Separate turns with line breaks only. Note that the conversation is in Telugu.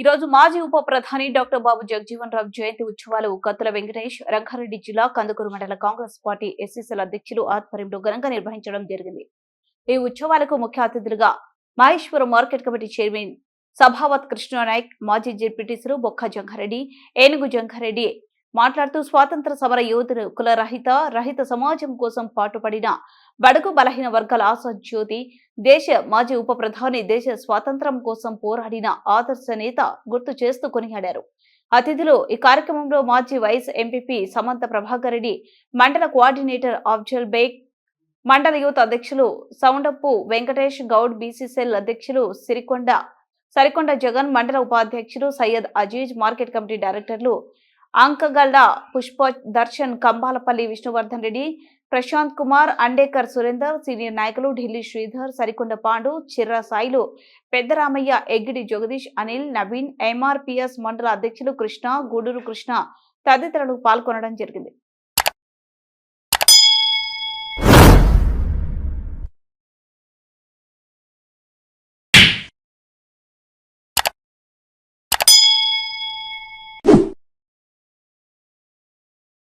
ఈ రోజు మాజీ ఉప ప్రధాని డాక్టర్ బాబు జగజీవన్ రావు జయంతి ఉత్సవాలు కత్తుల వెంకటేష్ రంగారెడ్డి జిల్లా కందుకూరు మండల కాంగ్రెస్ పార్టీ ఎస్సీసీల అధ్యక్షులు ఆధ్వర్యంలో ఘనంగా నిర్వహించడం జరిగింది. ఈ ఉత్సవాలకు ముఖ్య అతిథులుగా Maheshwaram market committee chairman Sabhavath Krishna Naik మాజీ జెడ్పీటీసీలు బొక్క జంగారెడ్డి ఏనుగు జంగారెడ్డి మాట్లాడుతూ స్వాతంత్ర సమర యోధులు కులరహిత రహిత సమాజం కోసం పాటుపడిన బడుగు బలహీన వర్గాల ఆశా జ్యోతి దేశ మాజీ ఉప ప్రధాని దేశ స్వాతంత్రం కోసం పోరాడిన ఆదర్శ నేత గుర్తు చేస్తూ కొనియాడారు. అతిథులు ఈ కార్యక్రమంలో మాజీ వైస్ ఎంపీపీ సమంత ప్రభాకర్ రెడ్డి మండల కోఆర్డినేటర్ అఫ్జల్ బేగ్ మండల యూత్ అధ్యక్షులు సౌండప్పు వెంకటేష్ గౌడ్ బీసీసీఎల్ అధ్యక్షులు సిరికొండ సరికొండ జగన్ మండల ఉపాధ్యక్షులు సయ్యద్ అజీజ్ మార్కెట్ కమిటీ డైరెక్టర్లు అంకగల్డ పుష్ప దర్శన్ కంబాలపల్లి విష్ణువర్ధన్ రెడ్డి ప్రశాంత్ కుమార్ అండేకర్ సురేందర్ సీనియర్ నాయకులు ఢిల్లీ శ్రీధర్ సరికొండ పాండు చిర్ర సాయిలు పెద్దరామయ్య ఎగ్గిడి జగదీష్ అనిల్ నవీన్ ఎంఆర్పిఎస్ మండల అధ్యక్షులు కృష్ణ గూడూరు కృష్ణ తదితరులు పాల్గొనడం జరిగింది.